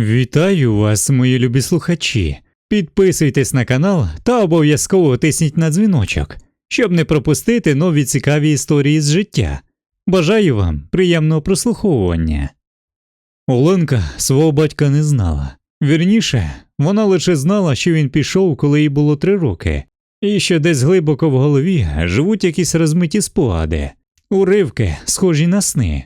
Вітаю вас, мої любі слухачі. Підписуйтесь на канал та обов'язково тисніть на дзвіночок, щоб не пропустити нові цікаві історії з життя. Бажаю вам приємного прослуховування. Оленка свого батька не знала. Вірніше, вона лише знала, що він пішов, коли їй було три роки, і що десь глибоко в голові живуть якісь розмиті спогади, уривки, схожі на сни,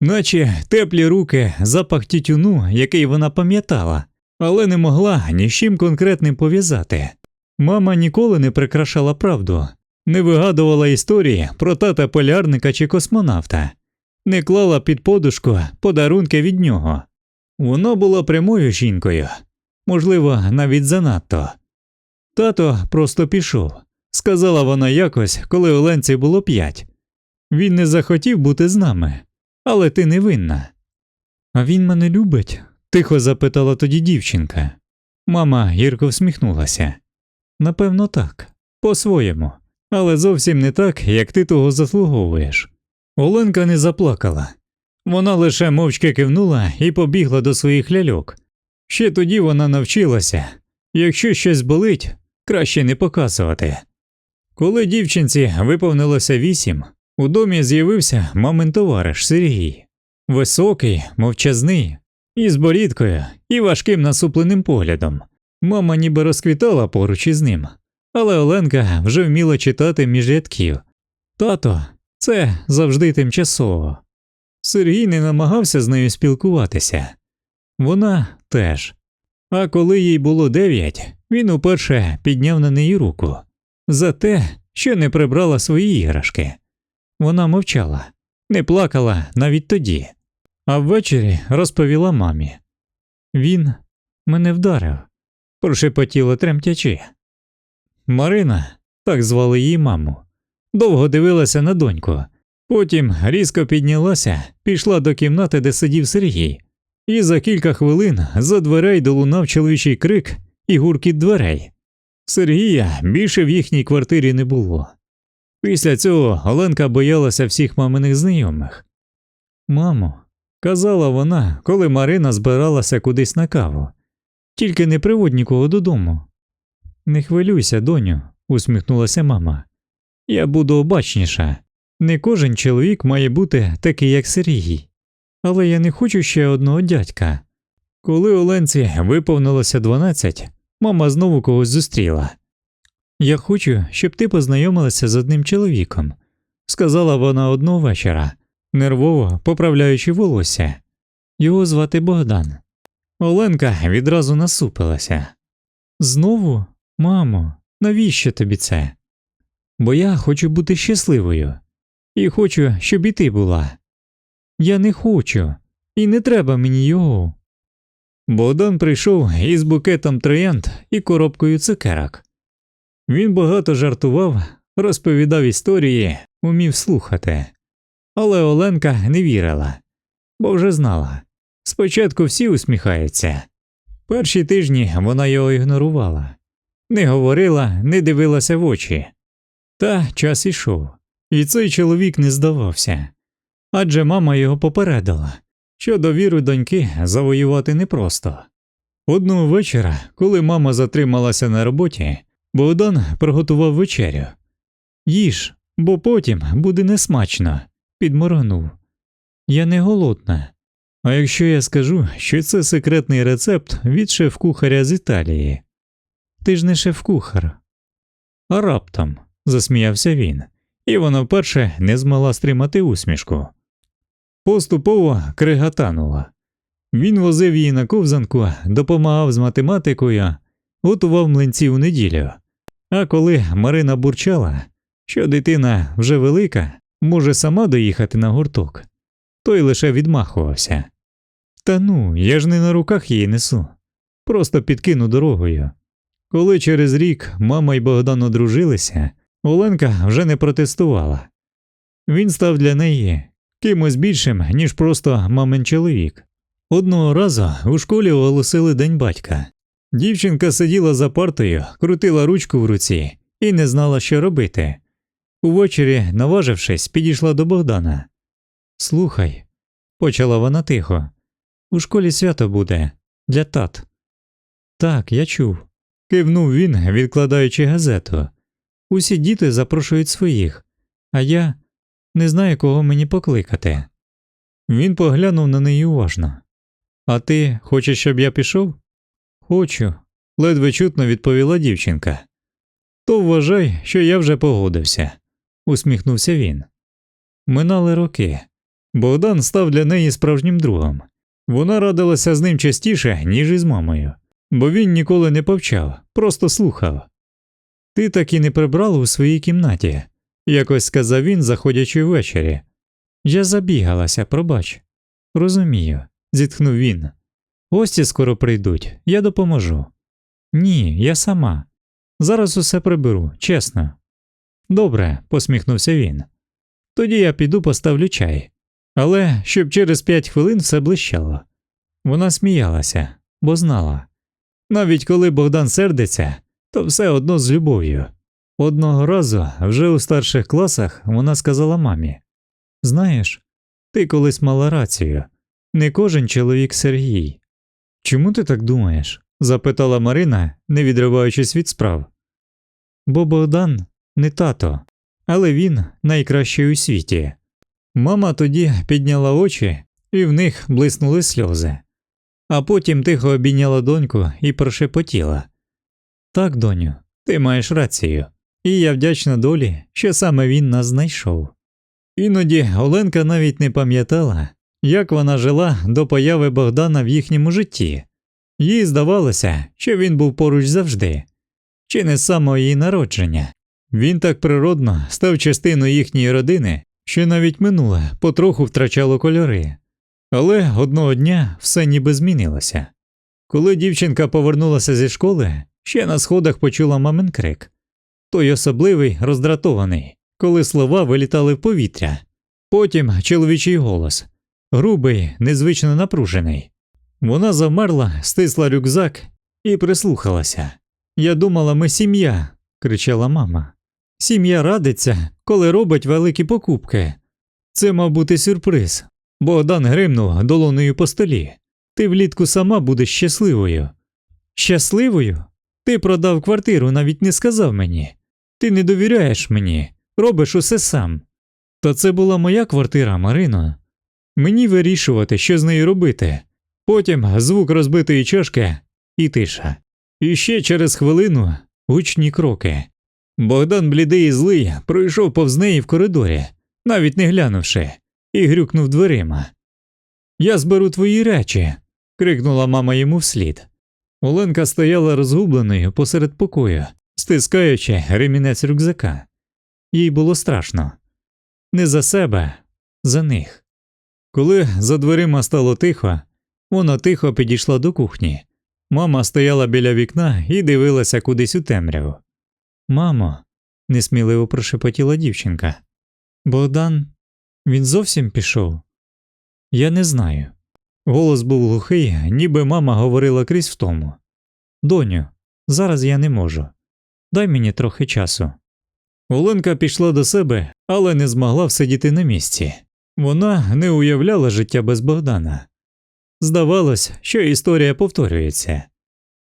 наче теплі руки, запах тютюну, який вона пам'ятала, але не могла ні з чим конкретним пов'язати. Мама ніколи не прикрашала правду, не вигадувала історії про тата полярника чи космонавта, не клала під подушку подарунки від нього. Вона була прямою жінкою, можливо, навіть занадто. Тато просто пішов, сказала вона якось, коли Оленці було п'ять. Він не захотів бути з нами, але ти не винна. А він мене любить? тихо запитала тоді дівчинка. Мама гірко всміхнулася. Напевно, так, по-своєму, але зовсім не так, як ти того заслуговуєш. Оленка не заплакала. Вона лише мовчки кивнула і побігла до своїх ляльок. Ще тоді вона навчилася якщо щось болить, краще не показувати. Коли дівчинці виповнилося вісім, у домі з'явився мамин товариш Сергій, високий, мовчазний, із борідкою і важким насупленим поглядом. Мама ніби розквітала поруч із ним, але Оленка вже вміла читати між рядків. Тато, це завжди тимчасово. Сергій не намагався з нею спілкуватися. Вона теж. А коли їй було дев'ять, він уперше підняв на неї руку за те, що не прибрала свої іграшки. Вона мовчала, не плакала навіть тоді, а ввечері розповіла мамі. Він мене вдарив, прошепотіла тремтячи. Марина, так звали її маму, довго дивилася на доньку, потім різко піднялася, пішла до кімнати, де сидів Сергій, і за кілька хвилин за дверей долунав чоловічий крик і гуркіт дверей. Сергія більше в їхній квартирі не було. Після цього Оленка боялася всіх маминих знайомих. Мамо, казала вона, коли Марина збиралася кудись на каву, тільки не приводь нікого додому. Не хвилюйся, доню, усміхнулася мама. Я буду обачніша. Не кожен чоловік має бути такий, як Сергій. Але я не хочу ще одного дядька. Коли Оленці виповнилося 12, мама знову когось зустріла. Я хочу, щоб ти познайомилася з одним чоловіком, сказала вона одного вечора, нервово поправляючи волосся. Його звати Богдан. Оленка відразу насупилася. Знову, мамо, навіщо тобі це? Бо я хочу бути щасливою і хочу, щоб і ти була. Я не хочу, і не треба мені його. Богдан прийшов із букетом троянд і коробкою цукерок. Він багато жартував, розповідав історії, умів слухати. Але Оленка не вірила, бо вже знала. Спочатку всі усміхаються. Перші тижні вона його ігнорувала, не говорила, не дивилася в очі. Та час ішов, і цей чоловік не здавався. Адже мама його попередила, що довіру доньки завоювати непросто. Одного вечора, коли мама затрималася на роботі, Богдан приготував вечерю. Їж, бо потім буде несмачно, підморгнув. Я не голодна. А якщо я скажу, що це секретний рецепт від шеф-кухаря з Італії, ти ж не шеф-кухар. А раптом, засміявся він, і вона вперше не змогла стримати усмішку. Поступово крига танула. Він возив її на ковзанку, допомагав з математикою, готував млинці у неділю. А коли Марина бурчала, що дитина вже велика, може сама доїхати на гурток, той лише відмахувався. Та ну, я ж не на руках її несу, просто підкину дорогою. Коли через рік мама і Богдан одружилися, Оленка вже не протестувала. Він став для неї кимось більшим, ніж просто мамин чоловік. Одного разу у школі оголосили День батька. Дівчинка сиділа за партою, крутила ручку в руці і не знала, що робити. Увечері, наважившись, підійшла до Богдана. Слухай, почала вона тихо. У школі свято буде. Для тат. Так, я чув. Кивнув він, відкладаючи газету. Усі діти запрошують своїх, а я не знаю, кого мені покликати. Він поглянув на неї уважно. А ти хочеш, щоб я пішов? Хочу, ледве чутно відповіла дівчинка. То вважай, що я вже погодився, усміхнувся він. Минали роки. Богдан став для неї справжнім другом. Вона радилася з ним частіше, ніж із мамою, бо він ніколи не повчав, просто слухав. Ти так і не прибрала у своїй кімнаті, якось сказав він, заходячи ввечері. Я забігалася, пробач. Розумію, зітхнув він. Гості скоро прийдуть, я допоможу. Ні, я сама. Зараз усе приберу, чесно. Добре, посміхнувся він. Тоді я піду поставлю чай. Але щоб через п'ять хвилин все блищало. Вона сміялася, бо знала. Навіть коли Богдан сердиться, то все одно з любов'ю. Одного разу, вже у старших класах, вона сказала мамі Знаєш, ти колись мала рацію, не кожен чоловік Сергій. Чому ти так думаєш? запитала Марина, не відриваючись від справ. Бо Богдан не тато, але він найкращий у світі. Мама тоді підняла очі, і в них блиснули сльози, а потім тихо обійняла доньку і прошепотіла Так, доню, ти маєш рацію, і я вдячна долі, що саме він нас знайшов. Іноді Оленка навіть не пам'ятала, як вона жила до появи Богдана в їхньому житті. Їй здавалося, що він був поруч завжди, чи не з самого її народження. Він так природно став частиною їхньої родини, що навіть минуле потроху втрачало кольори. Але одного дня все ніби змінилося. Коли дівчинка повернулася зі школи, ще на сходах почула мамин крик той особливий, роздратований, коли слова вилітали в повітря. Потім чоловічий голос грубий, незвично напружений. Вона замерла, стисла рюкзак і прислухалася. Я думала, ми сім'я, кричала мама. Сім'я радиться, коли робить великі покупки. Це мав бути сюрприз. Богдан гримнув долоною по столі. Ти влітку сама будеш щасливою. Щасливою? Ти продав квартиру, навіть не сказав мені. Ти не довіряєш мені, робиш усе сам. Та це була моя квартира, Марино. Мені вирішувати, що з нею робити. Потім звук розбитої чашки і тиша. І ще через хвилину гучні кроки. Богдан, блідий і злий, пройшов повз неї в коридорі, навіть не глянувши, і грюкнув дверима. Я зберу твої речі. крикнула мама йому вслід. Оленка стояла розгубленою посеред покою, стискаючи ремінець рюкзака. Їй було страшно не за себе, за них. Коли за дверима стало тихо, вона тихо підійшла до кухні. Мама стояла біля вікна і дивилася кудись у темряву. Мамо, несміливо прошепотіла дівчинка. Богдан, він зовсім пішов? Я не знаю. Голос був глухий, ніби мама говорила крізь втому. Доню, зараз я не можу. Дай мені трохи часу. Оленка пішла до себе, але не змогла всидіти на місці. Вона не уявляла життя без Богдана. Здавалось, що історія повторюється.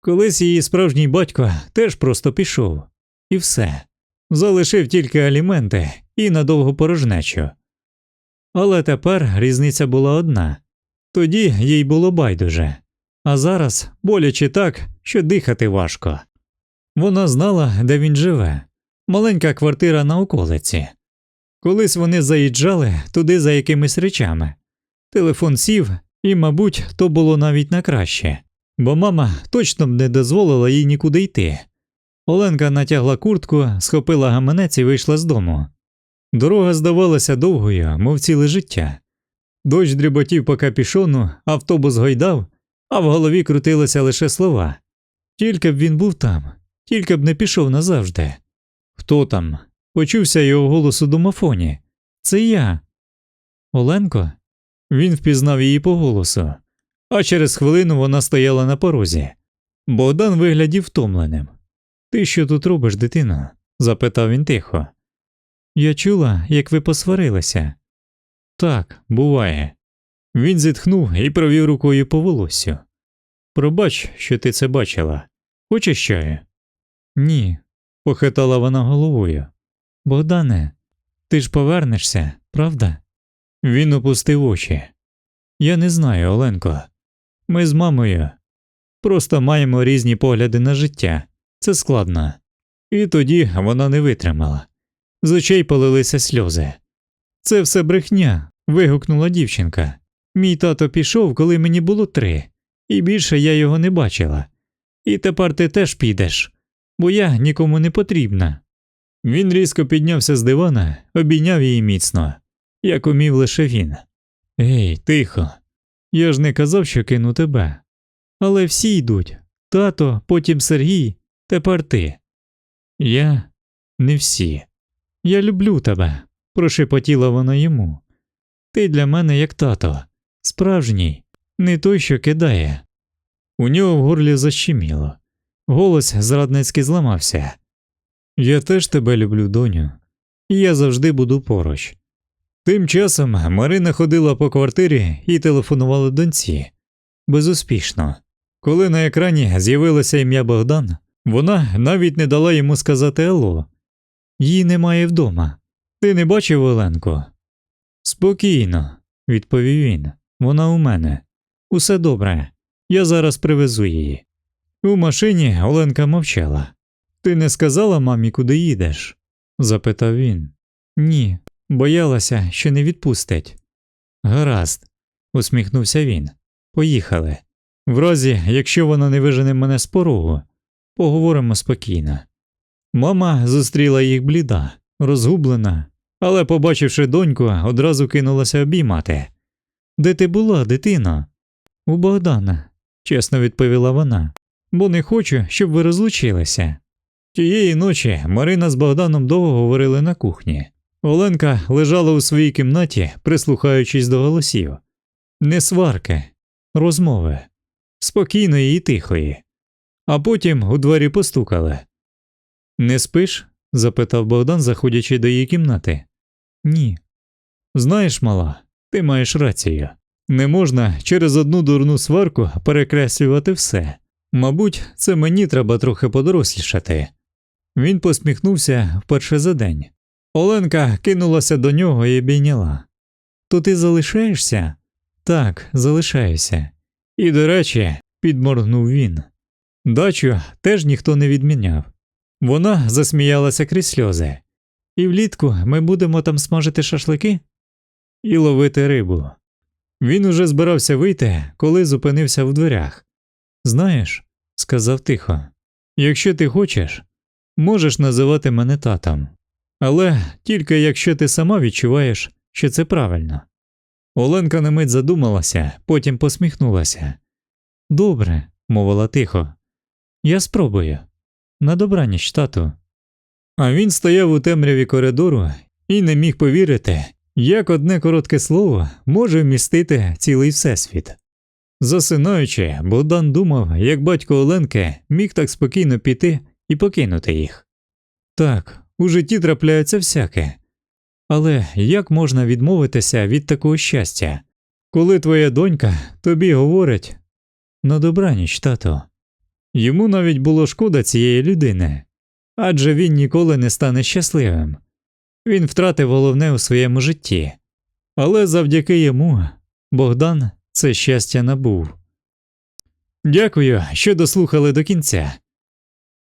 Колись її справжній батько теж просто пішов, і все, залишив тільки аліменти і надовго порожнечу. Але тепер різниця була одна тоді їй було байдуже, а зараз боляче так, що дихати важко. Вона знала, де він живе маленька квартира на околиці. Колись вони заїжджали туди за якимись речами. Телефон сів, і, мабуть, то було навіть на краще, бо мама точно б не дозволила їй нікуди йти. Оленка натягла куртку, схопила гаманець і вийшла з дому. Дорога здавалася довгою, мов ціле життя. Дощ дріботів по капішону, автобус гойдав, а в голові крутилися лише слова. Тільки б він був там, тільки б не пішов назавжди. Хто там? Почувся його голос у домофоні. Це я. Оленко? Він впізнав її по голосу, а через хвилину вона стояла на порозі. Богдан виглядів втомленим. Ти що тут робиш, дитино? запитав він тихо. Я чула, як ви посварилися. Так, буває. Він зітхнув і провів рукою по волосю. Пробач, що ти це бачила. Хочеш чаю? Ні, похитала вона головою. Богдане, ти ж повернешся, правда? Він опустив очі. Я не знаю, Оленко. Ми з мамою просто маємо різні погляди на життя. Це складно. І тоді вона не витримала. З очей полилися сльози. Це все брехня. вигукнула дівчинка. Мій тато пішов, коли мені було три, і більше я його не бачила. І тепер ти теж підеш, бо я нікому не потрібна. Він різко піднявся з дивана, обійняв її міцно, як умів лише він. Ей, тихо. Я ж не казав, що кину тебе. Але всі йдуть тато, потім Сергій, тепер ти. Я не всі. Я люблю тебе, прошепотіла вона йому. Ти для мене як тато, справжній, не той, що кидає. У нього в горлі защеміло. Голос зрадницьки зламався. Я теж тебе люблю, доню, і я завжди буду поруч. Тим часом Марина ходила по квартирі і телефонувала доньці. Безуспішно. Коли на екрані з'явилося ім'я Богдан, вона навіть не дала йому сказати Алло. Її немає вдома. Ти не бачив Оленку? Спокійно, відповів він. Вона у мене. Усе добре. Я зараз привезу її. У машині Оленка мовчала. Ти не сказала мамі, куди їдеш? запитав він. Ні, боялася, що не відпустить. Гаразд, усміхнувся він. Поїхали. В разі, якщо вона не вижене мене з порогу, поговоримо спокійно. Мама зустріла їх бліда, розгублена, але, побачивши доньку, одразу кинулася обіймати. Де ти була, дитино? У Богдана, чесно відповіла вона, бо не хочу, щоб ви розлучилися. Тієї ночі Марина з Богданом довго говорили на кухні. Оленка лежала у своїй кімнаті, прислухаючись до голосів. Не сварки, розмови, спокійної і тихої. А потім у двері постукали. Не спиш? запитав Богдан, заходячи до її кімнати. Ні. Знаєш, мала, ти маєш рацію. Не можна через одну дурну сварку перекреслювати все. Мабуть, це мені треба трохи подорослішати. Він посміхнувся вперше за день. Оленка кинулася до нього і обійняла. То ти залишаєшся? Так, залишаюся. І, до речі, підморгнув він. Дачу теж ніхто не відміняв. Вона засміялася крізь сльози. І влітку ми будемо там смажити шашлики і ловити рибу. Він уже збирався вийти, коли зупинився в дверях. Знаєш, сказав тихо, якщо ти хочеш, можеш називати мене татом, але тільки якщо ти сама відчуваєш, що це правильно. Оленка на мить задумалася, потім посміхнулася. Добре, мовила тихо. Я спробую. На добраніч, тату. А він стояв у темряві коридору і не міг повірити, як одне коротке слово може вмістити цілий всесвіт. Засинаючи, Богдан думав, як батько Оленки міг так спокійно піти і покинути їх. Так, у житті трапляється всяке. Але як можна відмовитися від такого щастя, коли твоя донька тобі говорить на добраніч, тато. Йому навіть було шкода цієї людини, адже він ніколи не стане щасливим. Він втратив головне у своєму житті, але завдяки йому Богдан це щастя набув. Дякую, що дослухали до кінця.